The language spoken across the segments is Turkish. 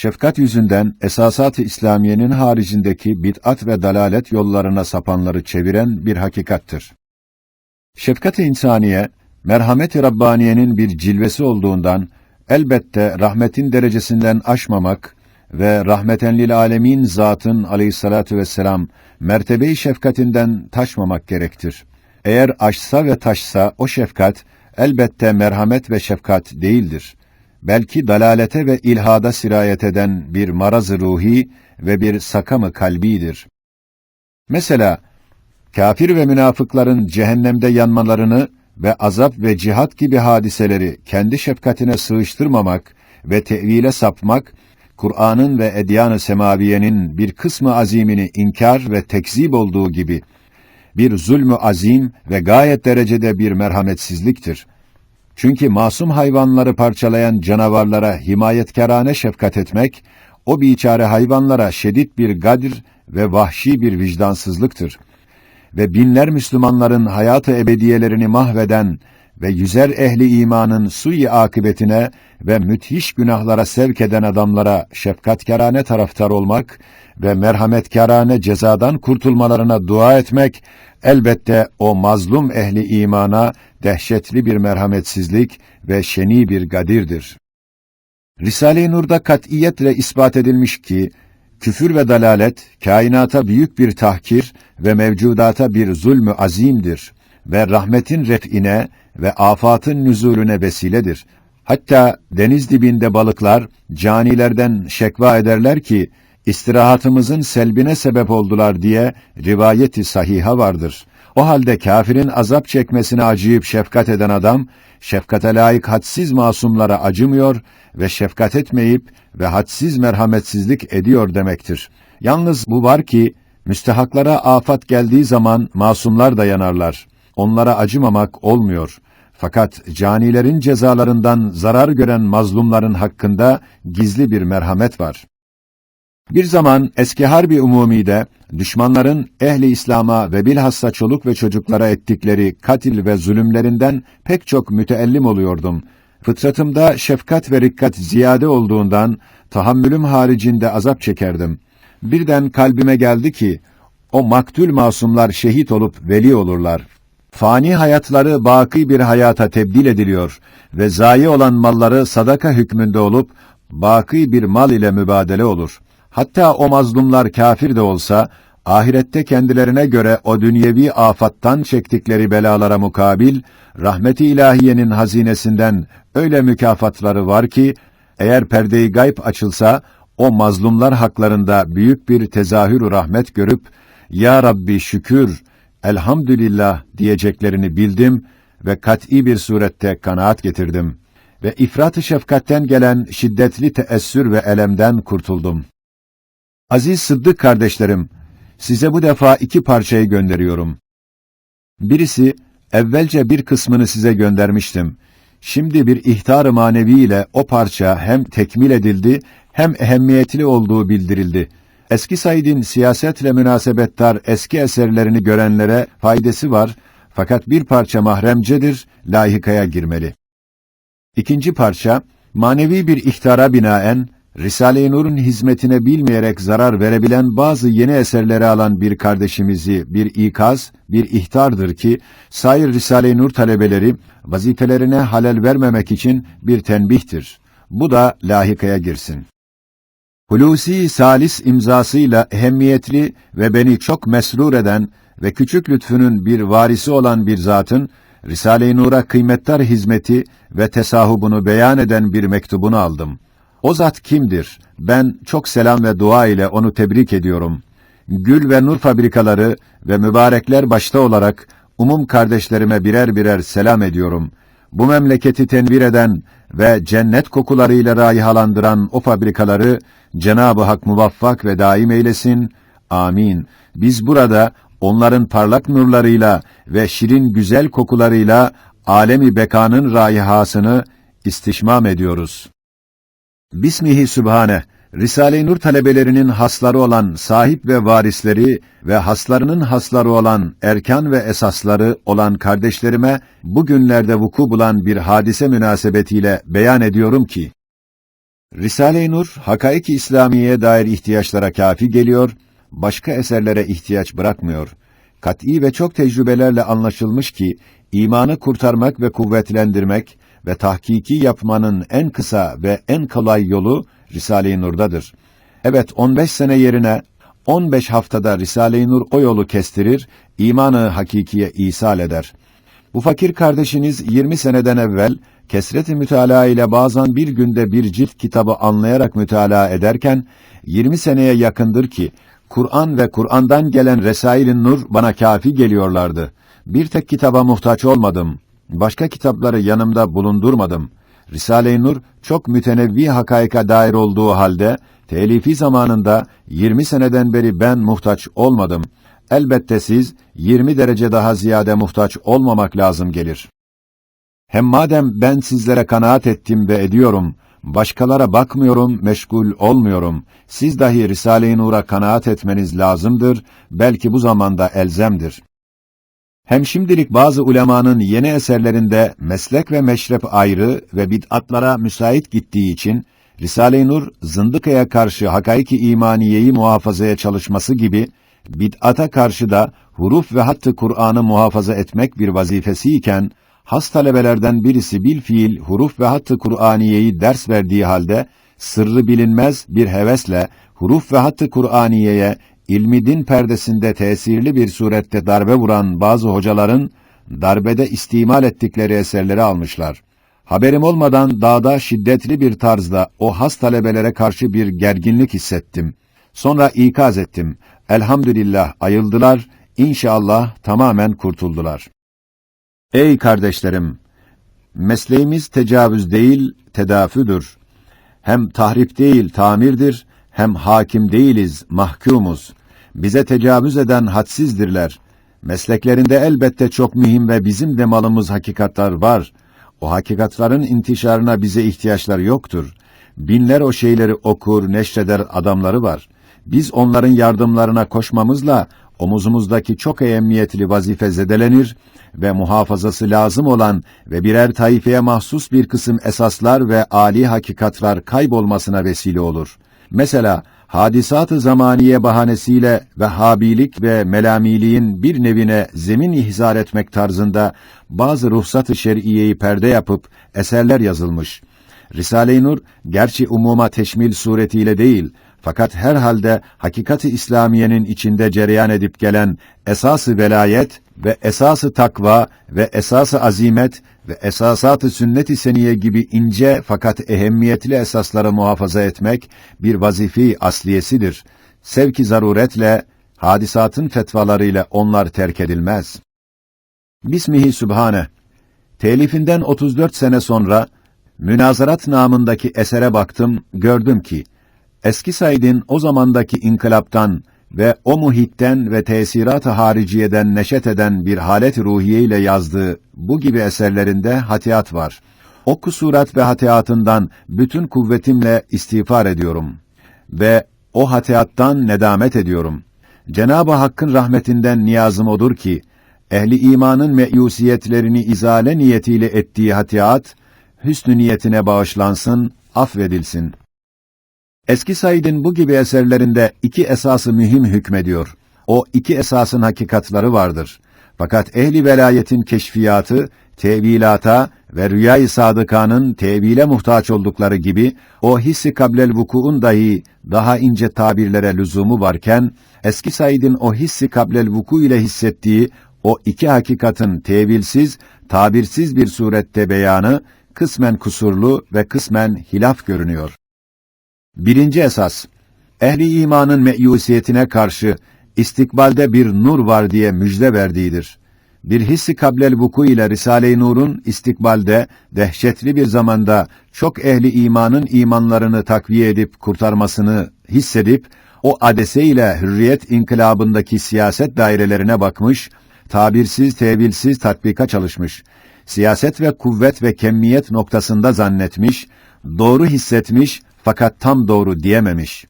şefkat yüzünden esasat-ı İslamiyenin haricindeki bid'at ve dalalet yollarına sapanları çeviren bir hakikattır. Şefkat-i insaniye, merhamet-i Rabbaniye'nin bir cilvesi olduğundan, elbette rahmetin derecesinden aşmamak ve rahmeten lil alemin zatın aleyhissalatu vesselam mertebe-i şefkatinden taşmamak gerektir. Eğer aşsa ve taşsa o şefkat, elbette merhamet ve şefkat değildir. Belki dalalete ve ilhada sirayet eden bir maraz ruhi ve bir sakamı kalbidir. Mesela, kafir ve münafıkların cehennemde yanmalarını ve azap ve cihat gibi hadiseleri kendi şefkatine sığıştırmamak ve tevile sapmak, Kur'an'ın ve edyan-ı semaviyenin bir kısmı azimini inkar ve tekzip olduğu gibi, bir zulmü azim ve gayet derecede bir merhametsizliktir. Çünkü masum hayvanları parçalayan canavarlara himayetkarane şefkat etmek, o biçare hayvanlara şedid bir gadir ve vahşi bir vicdansızlıktır. Ve binler Müslümanların hayatı ebediyelerini mahveden ve yüzer ehli imanın suyi akıbetine ve müthiş günahlara sevk eden adamlara şefkatkârane taraftar olmak ve merhametkârane cezadan kurtulmalarına dua etmek, elbette o mazlum ehli imana dehşetli bir merhametsizlik ve şeni bir gadirdir. Risale-i Nur'da katiyetle ispat edilmiş ki, küfür ve dalalet, kainata büyük bir tahkir ve mevcudata bir zulmü azimdir ve rahmetin ref'ine ve afatın nüzulüne vesiledir. Hatta deniz dibinde balıklar, canilerden şekva ederler ki, istirahatımızın selbine sebep oldular diye rivayeti sahiha vardır. O halde kafirin azap çekmesine acıyıp şefkat eden adam, şefkate layık hadsiz masumlara acımıyor ve şefkat etmeyip ve hadsiz merhametsizlik ediyor demektir. Yalnız bu var ki, müstehaklara afat geldiği zaman masumlar da yanarlar. Onlara acımamak olmuyor. Fakat canilerin cezalarından zarar gören mazlumların hakkında gizli bir merhamet var. Bir zaman eski harbi umumide düşmanların ehli İslam'a ve bilhassa çoluk ve çocuklara ettikleri katil ve zulümlerinden pek çok müteellim oluyordum. Fıtratımda şefkat ve rikkat ziyade olduğundan tahammülüm haricinde azap çekerdim. Birden kalbime geldi ki o maktul masumlar şehit olup veli olurlar. Fani hayatları baki bir hayata tebdil ediliyor ve zayi olan malları sadaka hükmünde olup baki bir mal ile mübadele olur. Hatta o mazlumlar kafir de olsa, ahirette kendilerine göre o dünyevi afattan çektikleri belalara mukabil, rahmeti ilahiyenin hazinesinden öyle mükafatları var ki, eğer perde-i gayb açılsa, o mazlumlar haklarında büyük bir tezahür rahmet görüp, Ya Rabbi şükür, elhamdülillah diyeceklerini bildim ve kat'î bir surette kanaat getirdim ve ifrat-ı şefkatten gelen şiddetli teessür ve elemden kurtuldum. Aziz Sıddık kardeşlerim, size bu defa iki parçayı gönderiyorum. Birisi, evvelce bir kısmını size göndermiştim. Şimdi bir ihtar-ı ile o parça hem tekmil edildi, hem ehemmiyetli olduğu bildirildi. Eski Said'in siyasetle münasebettar eski eserlerini görenlere faydası var, fakat bir parça mahremcedir, layıkaya girmeli. İkinci parça, manevi bir ihtara binaen, Risale-i Nur'un hizmetine bilmeyerek zarar verebilen bazı yeni eserleri alan bir kardeşimizi bir ikaz, bir ihtardır ki, sair Risale-i Nur talebeleri vazifelerine halel vermemek için bir tenbihtir. Bu da lahikaya girsin. Hulusi Salis imzasıyla ehemmiyetli ve beni çok mesrur eden ve küçük lütfunun bir varisi olan bir zatın, Risale-i Nur'a kıymettar hizmeti ve tesahubunu beyan eden bir mektubunu aldım.'' O zat kimdir? Ben çok selam ve dua ile onu tebrik ediyorum. Gül ve nur fabrikaları ve mübarekler başta olarak umum kardeşlerime birer birer selam ediyorum. Bu memleketi tenvir eden ve cennet kokularıyla raihalandıran o fabrikaları Cenab-ı Hak muvaffak ve daim eylesin. Amin. Biz burada onların parlak nurlarıyla ve şirin güzel kokularıyla alemi bekanın raihasını istişmam ediyoruz. Bismihi Sübhane, Risale-i Nur talebelerinin hasları olan sahip ve varisleri ve haslarının hasları olan erkan ve esasları olan kardeşlerime bugünlerde vuku bulan bir hadise münasebetiyle beyan ediyorum ki, Risale-i Nur, hakaik-i İslamiye'ye dair ihtiyaçlara kafi geliyor, başka eserlere ihtiyaç bırakmıyor. Kat'î ve çok tecrübelerle anlaşılmış ki, imanı kurtarmak ve kuvvetlendirmek ve tahkiki yapmanın en kısa ve en kolay yolu Risale-i Nur'dadır. Evet, 15 sene yerine 15 haftada Risale-i Nur o yolu kestirir, imanı hakikiye isal eder. Bu fakir kardeşiniz 20 seneden evvel kesret-i mütalaa ile bazen bir günde bir cilt kitabı anlayarak mütalaa ederken 20 seneye yakındır ki Kur'an ve Kur'an'dan gelen Resail-i Nur bana kafi geliyorlardı. Bir tek kitaba muhtaç olmadım. Başka kitapları yanımda bulundurmadım. Risale-i Nur çok mütenevvi hakaika dair olduğu halde telifi zamanında 20 seneden beri ben muhtaç olmadım. Elbette siz 20 derece daha ziyade muhtaç olmamak lazım gelir. Hem madem ben sizlere kanaat ettim ve ediyorum, başkalara bakmıyorum, meşgul olmuyorum. Siz dahi Risale-i Nur'a kanaat etmeniz lazımdır, belki bu zamanda elzemdir. Hem şimdilik bazı ulemanın yeni eserlerinde meslek ve meşrep ayrı ve bid'atlara müsait gittiği için, Risale-i Nur, zındıkaya karşı hakaiki imaniyeyi muhafazaya çalışması gibi, bid'ata karşı da huruf ve hattı Kur'an'ı muhafaza etmek bir vazifesi iken, has talebelerden birisi bil fiil huruf ve hattı Kur'aniyeyi ders verdiği halde, sırrı bilinmez bir hevesle huruf ve hattı Kur'aniyeye ilmi din perdesinde tesirli bir surette darbe vuran bazı hocaların darbede istimal ettikleri eserleri almışlar. Haberim olmadan dağda şiddetli bir tarzda o has talebelere karşı bir gerginlik hissettim. Sonra ikaz ettim. Elhamdülillah ayıldılar, inşallah tamamen kurtuldular. Ey kardeşlerim! Mesleğimiz tecavüz değil, tedafüdür. Hem tahrip değil, tamirdir, hem hakim değiliz, mahkumuz. Bize tecavüz eden hadsizdirler. Mesleklerinde elbette çok mühim ve bizim de malımız hakikatlar var. O hakikatların intişarına bize ihtiyaçlar yoktur. Binler o şeyleri okur, neşreder adamları var. Biz onların yardımlarına koşmamızla omuzumuzdaki çok ehemmiyetli vazife zedelenir ve muhafazası lazım olan ve birer taifeye mahsus bir kısım esaslar ve âli hakikatlar kaybolmasına vesile olur. Mesela hadisat-ı zamaniye bahanesiyle Vehhabilik ve melamiliğin bir nevine zemin ihzar etmek tarzında bazı ruhsat-ı şer'iyeyi perde yapıp eserler yazılmış. Risale-i Nur gerçi umuma teşmil suretiyle değil fakat herhalde hakikati İslamiyenin içinde cereyan edip gelen esası velayet ve esası takva ve esası azimet ve esasat-ı sünnet-i seniye gibi ince fakat ehemmiyetli esasları muhafaza etmek bir vazifi asliyesidir. Sevki zaruretle, hadisatın fetvalarıyla onlar terk edilmez. Bismihi Sübhane, telifinden 34 sene sonra, Münazarat namındaki esere baktım, gördüm ki, Eski Said'in o zamandaki inkılaptan ve o muhitten ve tesirat-ı hariciyeden neşet eden bir halet ruhiye ile yazdığı bu gibi eserlerinde hatiyat var. O kusurat ve hatiyatından bütün kuvvetimle istiğfar ediyorum ve o hatiyattan nedamet ediyorum. Cenab-ı Hakk'ın rahmetinden niyazım odur ki, ehli imanın meyusiyetlerini izale niyetiyle ettiği hatiyat, hüsnü niyetine bağışlansın, affedilsin. Eski Said'in bu gibi eserlerinde iki esası mühim hükmediyor. O iki esasın hakikatları vardır. Fakat ehli velayetin keşfiyatı, tevilata ve rüyayı sadıkanın tevile muhtaç oldukları gibi o hissi kablel vukuun dahi daha ince tabirlere lüzumu varken eski Said'in o hissi kablel vuku ile hissettiği o iki hakikatın tevilsiz, tabirsiz bir surette beyanı kısmen kusurlu ve kısmen hilaf görünüyor. Birinci esas, ehli imanın meyusiyetine karşı istikbalde bir nur var diye müjde verdiğidir. Bir hissi kablel vuku ile Risale-i Nur'un istikbalde dehşetli bir zamanda çok ehli imanın imanlarını takviye edip kurtarmasını hissedip o adese ile hürriyet inkılabındaki siyaset dairelerine bakmış, tabirsiz, tevilsiz tatbika çalışmış. Siyaset ve kuvvet ve kemmiyet noktasında zannetmiş, doğru hissetmiş fakat tam doğru diyememiş.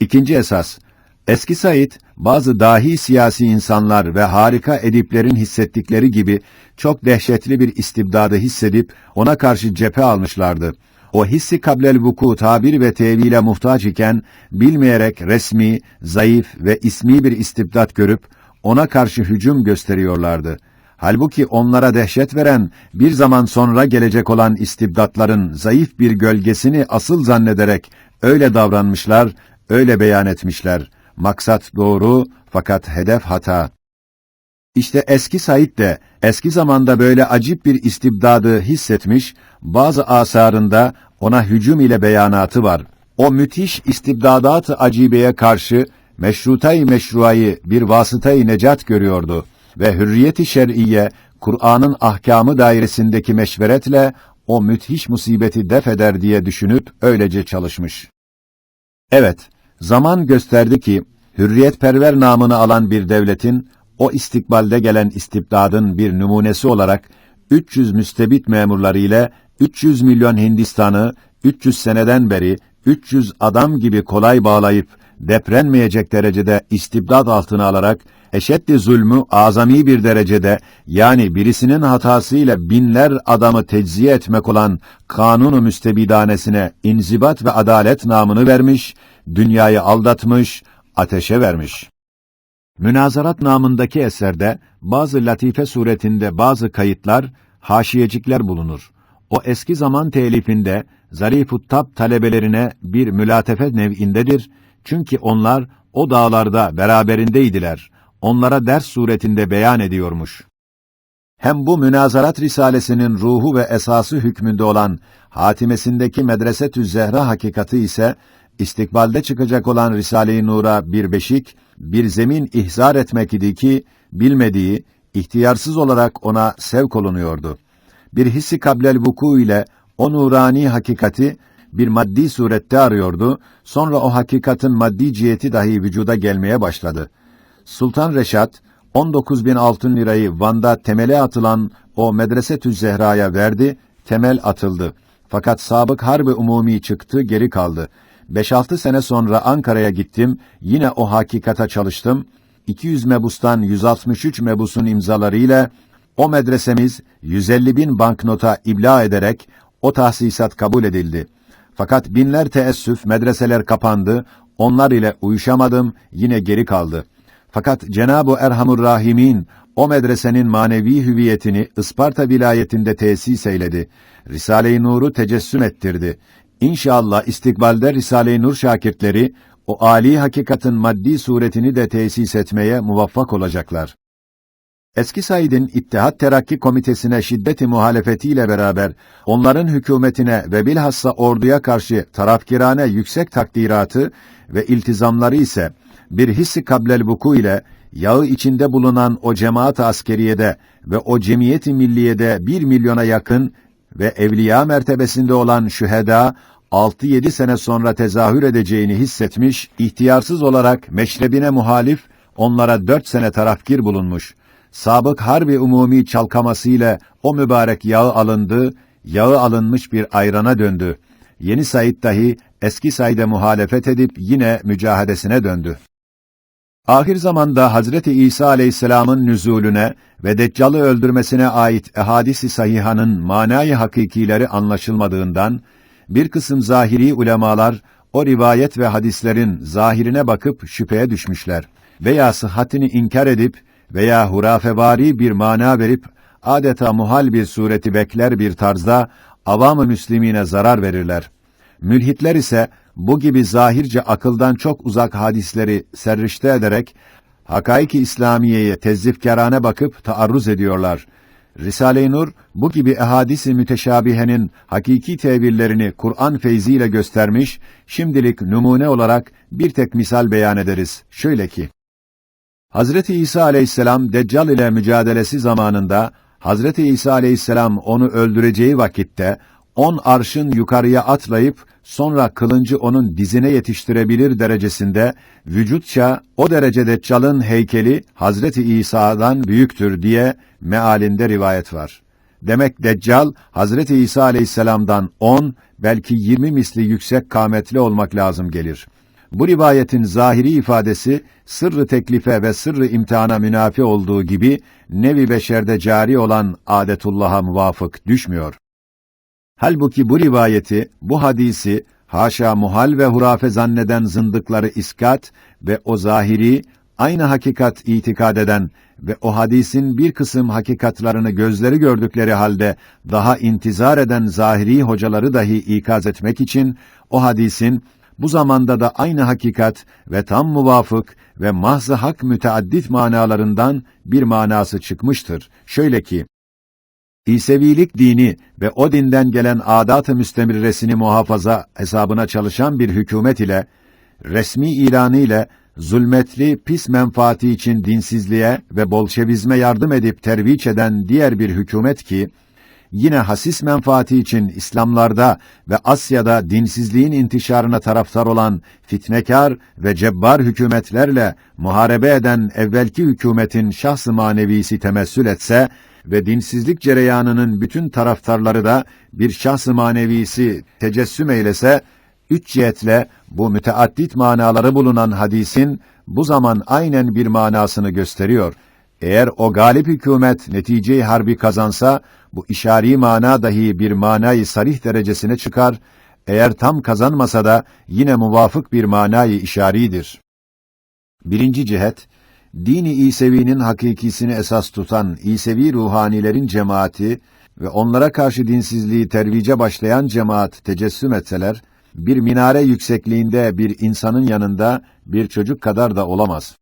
İkinci esas, eski Said, bazı dahi siyasi insanlar ve harika ediplerin hissettikleri gibi çok dehşetli bir istibdadı hissedip ona karşı cephe almışlardı. o hissi kablel vuku tabir ve tevile muhtaç iken, bilmeyerek resmi, zayıf ve ismi bir istibdat görüp, ona karşı hücum gösteriyorlardı. Halbuki onlara dehşet veren, bir zaman sonra gelecek olan istibdatların zayıf bir gölgesini asıl zannederek öyle davranmışlar, öyle beyan etmişler. Maksat doğru fakat hedef hata. İşte eski Said de eski zamanda böyle acip bir istibdadı hissetmiş, bazı asarında ona hücum ile beyanatı var. O müthiş istibdadat-ı acibeye karşı meşrutay meşruayı bir vasıtayı necat görüyordu ve hürriyeti şer'iye Kur'an'ın ahkamı dairesindeki meşveretle o müthiş musibeti def eder diye düşünüp öylece çalışmış. Evet, zaman gösterdi ki hürriyetperver namını alan bir devletin o istikbalde gelen istibdadın bir numunesi olarak 300 müstebit memurları ile 300 milyon Hindistan'ı 300 seneden beri 300 adam gibi kolay bağlayıp deprenmeyecek derecede istibdad altına alarak eşeddi zulmü azami bir derecede yani birisinin hatasıyla binler adamı tecziye etmek olan kanunu müstebidanesine inzibat ve adalet namını vermiş, dünyayı aldatmış, ateşe vermiş. Münazarat namındaki eserde bazı latife suretinde bazı kayıtlar, haşiyecikler bulunur. O eski zaman telifinde Zarifut Tab talebelerine bir mülatefe nev'indedir. Çünkü onlar o dağlarda beraberindeydiler. Onlara ders suretinde beyan ediyormuş. Hem bu münazarat risalesinin ruhu ve esası hükmünde olan hatimesindeki Medresetü Zehra hakikati ise istikbalde çıkacak olan Risale-i Nur'a bir beşik, bir zemin ihzar etmek idi ki, bilmediği, ihtiyarsız olarak ona sevk olunuyordu. Bir hissi kablel vuku ile o nurani hakikati bir maddi surette arıyordu, sonra o hakikatin maddi ciheti dahi vücuda gelmeye başladı. Sultan Reşat, 19 bin altın lirayı Van'da temele atılan o Medresetü Zehra'ya verdi, temel atıldı. Fakat sabık harbi umumi çıktı, geri kaldı. 5-6 sene sonra Ankara'ya gittim, yine o hakikata çalıştım. 200 mebustan 163 mebusun imzalarıyla o medresemiz 150 bin banknota ibla ederek o tahsisat kabul edildi. Fakat binler teessüf medreseler kapandı, onlar ile uyuşamadım, yine geri kaldı. Fakat Cenab-ı Erhamur Rahimin o medresenin manevi hüviyetini Isparta vilayetinde tesis eyledi. Risale-i Nur'u tecessüm ettirdi. İnşallah istikbalde Risale-i Nur şakirtleri o âli hakikatin maddi suretini de tesis etmeye muvaffak olacaklar. Eski Said'in İttihat Terakki Komitesi'ne şiddeti muhalefetiyle beraber onların hükümetine ve bilhassa orduya karşı tarafkirane yüksek takdiratı ve iltizamları ise bir hissi kablel vuku ile yağı içinde bulunan o cemaat askeriyede ve o cemiyeti milliyede bir milyona yakın ve evliya mertebesinde olan şüheda 6-7 sene sonra tezahür edeceğini hissetmiş, ihtiyarsız olarak meşrebine muhalif onlara dört sene tarafkir bulunmuş. Sabık harbi umumi çalkamasıyla o mübarek yağı alındı, yağı alınmış bir ayrana döndü. Yeni Said dahi eski Said'e muhalefet edip yine mücahedesine döndü. Ahir zamanda Hazreti İsa Aleyhisselam'ın nüzulüne ve Deccal'ı öldürmesine ait ehadis-i sahihanın manayı hakikileri anlaşılmadığından bir kısım zahiri ulemalar o rivayet ve hadislerin zahirine bakıp şüpheye düşmüşler veya sıhhatini inkar edip veya hurafevari bir mana verip adeta muhal bir sureti bekler bir tarzda avam-ı müslimine zarar verirler. Mülhitler ise bu gibi zahirce akıldan çok uzak hadisleri serrişte ederek hakaiki İslamiye'ye tezzifkârane bakıp taarruz ediyorlar. Risale-i Nur bu gibi ehadis-i müteşabihenin hakiki tevillerini Kur'an feyziyle göstermiş, şimdilik numune olarak bir tek misal beyan ederiz. Şöyle ki, Hazreti İsa aleyhisselam Deccal ile mücadelesi zamanında Hazreti İsa aleyhisselam onu öldüreceği vakitte on arşın yukarıya atlayıp sonra kılıncı onun dizine yetiştirebilir derecesinde vücutça o derece Deccal'ın heykeli Hazreti İsa'dan büyüktür diye mealinde rivayet var. Demek Deccal Hazreti İsa aleyhisselamdan on belki yirmi misli yüksek kametli olmak lazım gelir. Bu rivayetin zahiri ifadesi sırrı teklife ve sırrı imtihana münafi olduğu gibi nevi beşerde cari olan adetullah'a muvafık düşmüyor. Halbuki bu rivayeti, bu hadisi, haşa muhal ve hurafe zanneden zındıkları iskat ve o zahiri, aynı hakikat itikad eden ve o hadisin bir kısım hakikatlarını gözleri gördükleri halde daha intizar eden zahiri hocaları dahi ikaz etmek için o hadisin bu zamanda da aynı hakikat ve tam muvafık ve mahzı hak müteaddit manalarından bir manası çıkmıştır. Şöyle ki, İsevilik dini ve o dinden gelen adat-ı müstemirresini muhafaza hesabına çalışan bir hükümet ile, resmi ilanı ile zulmetli pis menfaati için dinsizliğe ve bolşevizme yardım edip terviç eden diğer bir hükümet ki, yine hasis menfaati için İslamlarda ve Asya'da dinsizliğin intişarına taraftar olan fitnekar ve cebbar hükümetlerle muharebe eden evvelki hükümetin şahs-ı manevisi temessül etse ve dinsizlik cereyanının bütün taraftarları da bir şahs-ı manevisi tecessüm eylese, üç cihetle bu müteaddit manaları bulunan hadisin bu zaman aynen bir manasını gösteriyor. Eğer o galip hükümet neticeyi harbi kazansa, bu işari mana dahi bir manayı sarih derecesine çıkar, eğer tam kazanmasa da yine muvafık bir manayı işaridir. Birinci cihet, dini İsevi'nin hakikisini esas tutan İsevi ruhanilerin cemaati ve onlara karşı dinsizliği tervice başlayan cemaat tecessüm etseler, bir minare yüksekliğinde bir insanın yanında bir çocuk kadar da olamaz.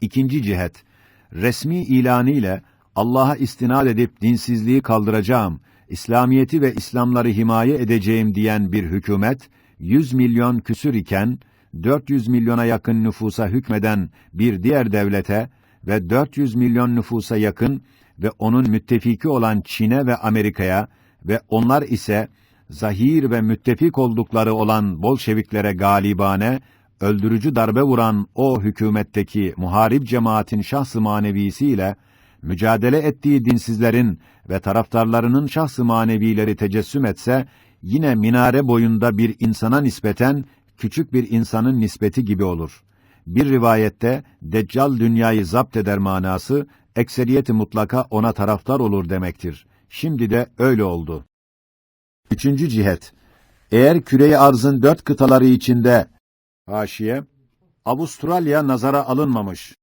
İkinci cihet, resmi ilanı ile Allah'a istinad edip dinsizliği kaldıracağım, İslamiyeti ve İslamları himaye edeceğim diyen bir hükümet, 100 milyon küsür iken, 400 milyona yakın nüfusa hükmeden bir diğer devlete ve 400 milyon nüfusa yakın ve onun müttefiki olan Çin'e ve Amerika'ya ve onlar ise zahir ve müttefik oldukları olan Bolşeviklere galibane, öldürücü darbe vuran o hükümetteki muharip cemaatin şahs-ı manevisiyle, mücadele ettiği dinsizlerin ve taraftarlarının şahs-ı manevileri tecessüm etse, yine minare boyunda bir insana nispeten, küçük bir insanın nispeti gibi olur. Bir rivayette, Deccal dünyayı zapt eder manası, ekseriyeti mutlaka ona taraftar olur demektir. Şimdi de öyle oldu. Üçüncü cihet. Eğer küreyi arzın dört kıtaları içinde haşiye Avustralya nazara alınmamış.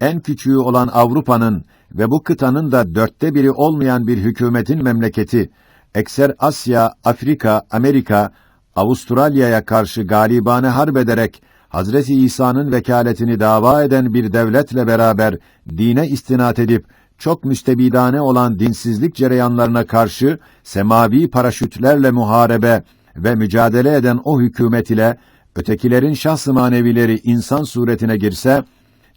En küçüğü olan Avrupa'nın ve bu kıtanın da dörtte biri olmayan bir hükümetin memleketi, ekser Asya, Afrika, Amerika, Avustralya'ya karşı galibane harp ederek Hazreti İsa'nın vekaletini dava eden bir devletle beraber dine istinat edip çok müstebidane olan dinsizlik cereyanlarına karşı semavi paraşütlerle muharebe ve mücadele eden o hükümet ile ötekilerin şahs-ı manevileri insan suretine girse,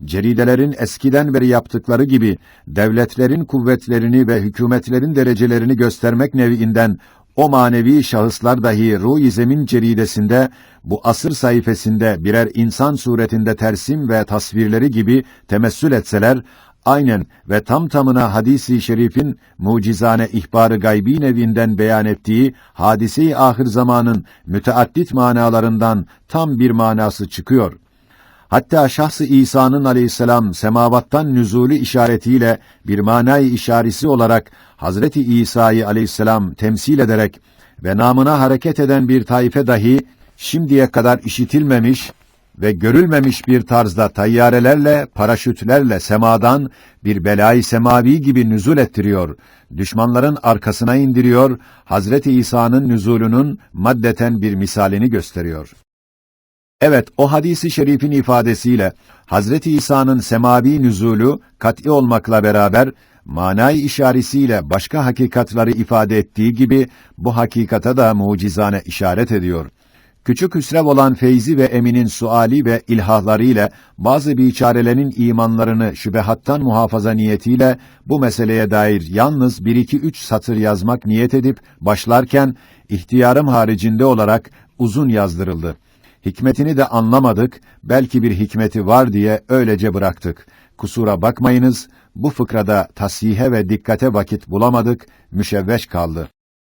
ceridelerin eskiden beri yaptıkları gibi devletlerin kuvvetlerini ve hükümetlerin derecelerini göstermek neviinden o manevi şahıslar dahi ruh-i zemin ceridesinde, bu asır sayfasında birer insan suretinde tersim ve tasvirleri gibi temessül etseler, aynen ve tam tamına hadisi şerifin mucizane ihbarı gaybi nevinden beyan ettiği hadise-i ahir zamanın müteaddit manalarından tam bir manası çıkıyor. Hatta şahsı İsa'nın aleyhisselam semavattan nüzulü işaretiyle bir manayı işaresi olarak Hazreti İsa'yı aleyhisselam temsil ederek ve namına hareket eden bir taife dahi şimdiye kadar işitilmemiş ve görülmemiş bir tarzda tayyarelerle, paraşütlerle semadan bir belayı semavi gibi nüzul ettiriyor. Düşmanların arkasına indiriyor, Hazreti İsa'nın nüzulünün maddeten bir misalini gösteriyor. Evet, o hadisi şerifin ifadesiyle Hazreti İsa'nın semavi nüzulü kat'i olmakla beraber manay işaretiyle başka hakikatları ifade ettiği gibi bu hakikata da mucizane işaret ediyor. Küçük hüsrev olan Feyzi ve Emin'in suali ve ilhahlarıyla bazı biçarelerin imanlarını şübehattan muhafaza niyetiyle bu meseleye dair yalnız bir iki üç satır yazmak niyet edip başlarken ihtiyarım haricinde olarak uzun yazdırıldı. Hikmetini de anlamadık, belki bir hikmeti var diye öylece bıraktık. Kusura bakmayınız, bu fıkrada tasihe ve dikkate vakit bulamadık, müşevveş kaldı.